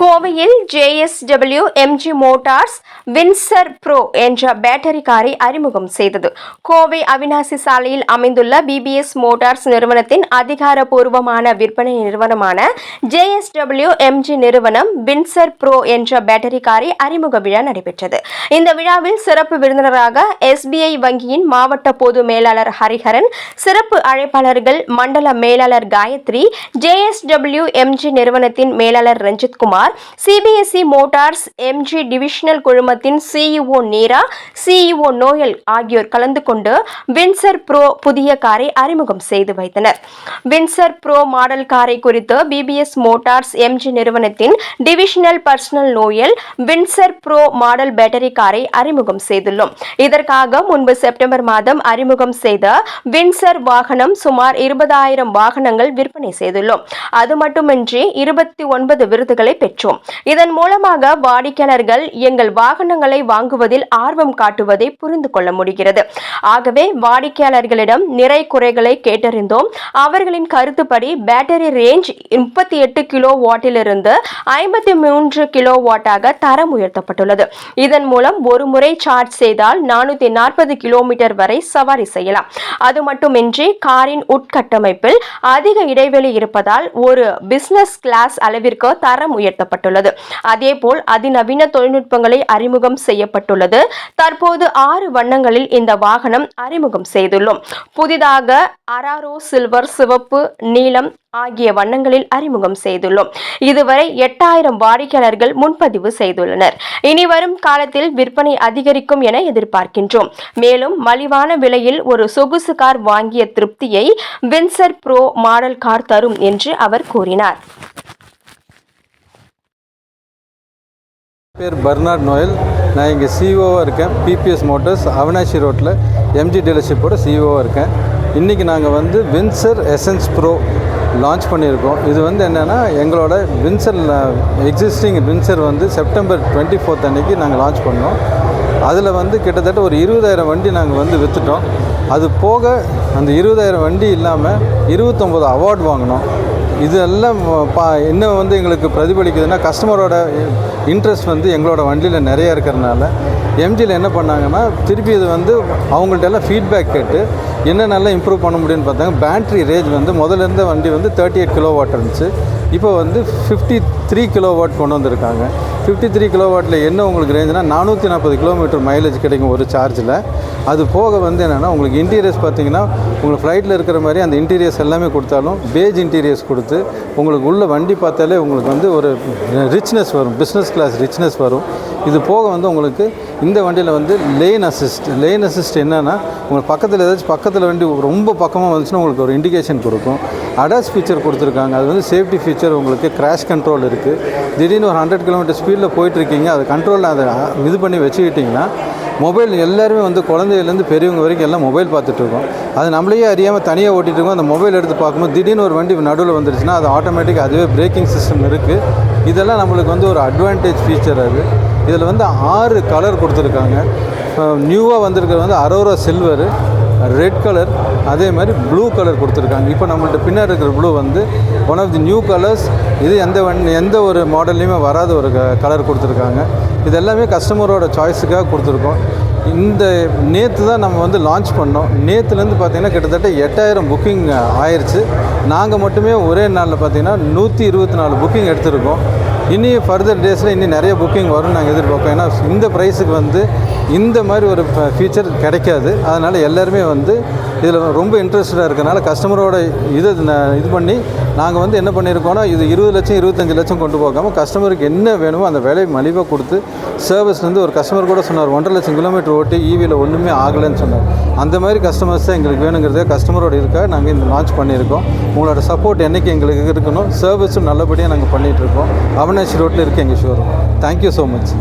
கோவையில் JSW MG Motors Windsor Pro என்ற battery காரை அறிமுகம் செய்தது. கோவை அவினாசி சாலையில் அமைந்துள்ள பிபிஎஸ் மோட்டார்ஸ் நிறுவனத்தின் அதிகாரப்பூர்வமான விற்பனை நிறுவனமான ஜேஎஸ்டபிள்யூ எம்ஜி நிறுவனம் வின்சர் ப்ரோ என்ற பேட்டரி காரை அறிமுக விழா நடைபெற்றது. இந்த விழாவில் சிறப்பு விருந்தினராக எஸ்பிஐ வங்கியின் மாவட்ட பொது மேலாளர் ஹரிஹரன் சிறப்பு அழைப்பாளர்கள் மண்டல மேலாளர் காயத்ரி ஜேஎஸ்டபிள்யூ எம்ஜி நிறுவனத்தின் மேலாளர் Ranjithkumar CBSE Motors MG divisional குழுமத்தின் சிஇஓ நீரா சிஇஓ நோயல் ஆகியோர் கலந்து கொண்டு வின்சர் ப்ரோ புதிய காரை அறிமுகம் செய்து வைத்தனர். வின்சர் ப்ரோ மாடல் காரை குறித்து பிபிஎஸ் மோட்டார்ஸ் எம்ஜி நிறுவனத்தின் divisional personal Noel Windsor Pro model battery காரை அறிமுகம் செய்துள்ளோம். இதற்காக முன்பு செப்டம்பர் மாதம் அறிமுகம் செய்த வின்சர் வாகனம் சுமார் இருபதாயிரம் வாகனங்கள் விற்பனை செய்துள்ளோம். அது மட்டுமின்றி இருபத்தி ஒன்பது விருதுகளை பெற்று பெற்றோம் இதன் மூலமாக வாடிக்கையாளர்கள் எங்கள் வாகனங்களை வாங்குவதில் ஆர்வம் காட்டுவதை புரிந்து கொள்ள முடிகிறது. ஆகவே வாடிக்கையாளர்களிடம் நிறை குறைகளை கேட்டறிந்தோம். அவர்களின் கருத்துப்படி பேட்டரி ரேஞ்ச் முப்பத்தி எட்டு கிலோ வாட்டிலிருந்து ஐம்பத்தி மூன்று கிலோ வாட்டாக தரம் உயர்த்தப்பட்டுள்ளது. இதன் மூலம் ஒரு முறை சார்ஜ் செய்தால் நானூத்தி நாற்பது கிலோமீட்டர் வரை சவாரி செய்யலாம். அது மட்டுமின்றி காரின் உட்கட்டமைப்பில் அதிக இடைவெளி இருப்பதால் ஒரு பிசினஸ் கிளாஸ் அளவிற்கு தரம் உயர்த்தப்பட்டுள்ளது அதேபோல் அதிநவீன தொழில்நுட்பங்களை அறிமுகம் செய்யப்பட்டுள்ளது. தற்போது ஆறு வண்ணங்களில் இந்த வாகனம் அறிமுகம் செய்துள்ளோம். புதிதாக அராரோ சில்வர் சிவப்பு நீலம் ஆகிய வண்ணங்களில் அறிமுகம் செய்துள்ளோம். இதுவரை எட்டாயிரம் வாடிக்கையாளர்கள் முன்பதிவு செய்துள்ளனர். இனி வரும் காலத்தில் விற்பனை அதிகரிக்கும் என எதிர்பார்க்கின்றோம். மேலும் மலிவான விலையில் ஒரு சொகுசு கார் வாங்கிய திருப்தியை வின்சர் ப்ரோ மாடல் கார் தரும் என்று அவர் கூறினார். பேர் பர்னார்ட் நோயல். நான் இங்கே சிஓவாக இருக்கேன். பிபிஎஸ் மோட்டர்ஸ் அவினாஷி ரோட்டில் எம்ஜி டீலர்ஷிப்போட சிஓவாக இருக்கேன். இன்றைக்கி நாங்கள் வந்து வின்சர் எசன்ஸ் ப்ரோ லான்ச் பண்ணியிருக்கோம். இது வந்து என்னென்னா எங்களோட வின்சர் எக்ஸிஸ்டிங் வின்சர் வந்து செப்டம்பர் டுவெண்ட்டி ஃபோர்த் அன்னைக்கு நாங்கள் லான்ச் பண்ணோம். அதில் வந்து கிட்டத்தட்ட ஒரு இருபதாயிரம் வண்டி நாங்கள் வந்து விற்றுட்டோம் அது போக அந்த இருபதாயிரம் வண்டி இல்லாமல் இருபத்தொம்போது அவார்ட் வாங்கினோம். இதெல்லாம் பா என்ன வந்து எங்களுக்கு பிரதிபலிக்குதுன்னா கஸ்டமரோட இன்ட்ரெஸ்ட் வந்து எங்களோட வண்டியில் நிறைய இருக்கிறனால எம்ஜியில் என்ன பண்ணாங்கன்னா திருப்பி இது வந்து அவங்கள்ட்ட எல்லாம் ஃபீட்பேக் கேட்டு என்ன நல்லா இம்ப்ரூவ் பண்ண முடியும்னு பார்த்தாங்க. பேட்ரி ரேஞ்ச் வந்து முதல்ல இருந்த வண்டி வந்து தேர்ட்டி எயிட் கிலோ வாட் இருந்துச்சு. இப்போ வந்து ஃபிஃப்டி த்ரீ கிலோ வாட் கொண்டு வந்திருக்காங்க. ஃபிஃப்டி த்ரீ கிலோ வாட்டில் என்ன உங்களுக்கு ரேஞ்சுனா நானூற்றி நாற்பது கிலோமீட்டர் மைலேஜ் கிடைக்கும் ஒரு சார்ஜில் அது போக வந்து என்னென்னா உங்களுக்கு இன்டீரியர்ஸ் பார்த்தீங்கன்னா உங்களுக்கு ஃப்ளைட்டில் இருக்கிற மாதிரி அந்த இன்டீரியர்ஸ் எல்லாமே கொடுத்தாலும் பேஜ் இன்டீரியர்ஸ் கொடுத்து உங்களுக்கு உள்ள வண்டி பார்த்தாலே உங்களுக்கு வந்து ஒரு ரிச்னஸ் வரும். பிஸ்னஸ் கிளாஸ் ரிச்னஸ் வரும். இது போக வந்து உங்களுக்கு இந்த வண்டியில் வந்து லேன் அசிஸ்ட் லேன் அசிஸ்ட் என்னென்னா உங்களுக்கு பக்கத்தில் ஏதாச்சும் பக்கத்தில் வண்டி ரொம்ப பக்கமாக வந்துச்சுன்னா உங்களுக்கு ஒரு இண்டிகேஷன் கொடுக்கும். அடாஸ் ஃபீச்சர் கொடுத்துருக்காங்க. அது வந்து சேஃப்டி ஃபீச்சர் உங்களுக்கு கிராஷ் கண்ட்ரோல் இருக்குது திடீர்னு ஒரு ஹண்ட்ரட் கிலோமீட்டர் ஸ்பீடில் போயிட்டுருக்கீங்க அது கண்ட்ரோலில் அதை இது பண்ணி வச்சுக்கிட்டிங்கன்னா மொபைல் எல்லாருமே வந்து குழந்தையிலேருந்து பெரியவங்க வரைக்கும் எல்லாம் மொபைல் பார்த்துட்ருக்கோம் அது நம்மளையே அறியாமல் தனியாக ஓட்டிகிட்டு இருக்கோம். அந்த மொபைல் எடுத்து பார்க்கும்போது திடீர்னு ஒரு வண்டி நடுவில் வந்துருச்சுன்னா அது ஆட்டோமேட்டிக் அதுவே பிரேக்கிங் சிஸ்டம் இருக்குது இதெல்லாம் நம்மளுக்கு வந்து ஒரு அட்வான்டேஜ் ஃபீச்சர் அது. இதில் வந்து ஆறு கலர் கொடுத்துருக்காங்க. நியூவாக வந்திருக்கிறது வந்து அரோரா சில்வரு ரெட் கலர் அதே மாதிரி ப்ளூ கலர் கொடுத்துருக்காங்க. இப்போ நம்மள்ட்ட பின்னாடி இருக்கிற ப்ளூ வந்து one of the new colours இது எந்த வண் எந்த ஒரு மாடல்லையுமே வராத ஒரு கலர் கொடுத்துருக்காங்க. இது எல்லாமே கஸ்டமரோட சாய்ஸுக்காக கொடுத்துருக்கோம். இந்த நேற்று தான் நம்ம வந்து லான்ச் பண்ணோம். நேற்றுலேருந்து பார்த்தீங்கன்னா கிட்டத்தட்ட எட்டாயிரம் புக்கிங் ஆயிடுச்சு. நாங்கள் மட்டுமே ஒரே நாளில் பார்த்தீங்கன்னா நூற்றி இருபத்தி நாலு புக்கிங் எடுத்திருக்கோம். இனி ஃபர்தர் டேஸில் இன்னும் நிறைய புக்கிங் வரும்னு நாங்கள் எதிர்பார்ப்போம். ஏன்னா இந்த ப்ரைஸுக்கு வந்து இந்த மாதிரி ஒரு ஃபீச்சர் கிடைக்காது. அதனால் எல்லாருமே வந்து இதில் ரொம்ப இன்ட்ரெஸ்டாக இருக்கனால கஸ்டமரோட இதை இது பண்ணி நாங்கள் வந்து என்ன பண்ணியிருக்கோம்னா இது இருபது லட்சம் இருபத்தஞ்சி லட்சம் கொண்டு போகாமல் கஸ்டமருக்கு என்ன வேணுமோ அந்த விலையை மலிவாக கொடுத்து சர்வீஸ்லேருந்து ஒரு கஸ்டமர் கூட சொன்னார் ஒன்றரை லட்சம் கிலோமீட்டர் ஓட்டி ஈவியில் ஒன்றுமே ஆகலைன்னு சொன்னார். அந்த மாதிரி கஸ்டமர்ஸ் தான் எங்களுக்கு வேணுங்கிறதே கஸ்டமரோட இருக்கா நாங்கள் இந்த லான்ச் பண்ணியிருக்கோம். உங்களோட சப்போர்ட் என்றைக்கு எங்களுக்கு இருக்கணும் சர்வீஸும் நல்லபடியாக நாங்கள் பண்ணிகிட்ருக்கோம் அவினாஷி ரோட்டில் இருக்குது எங்கள் ஷோரூம் தேங்க்யூ ஸோ மச்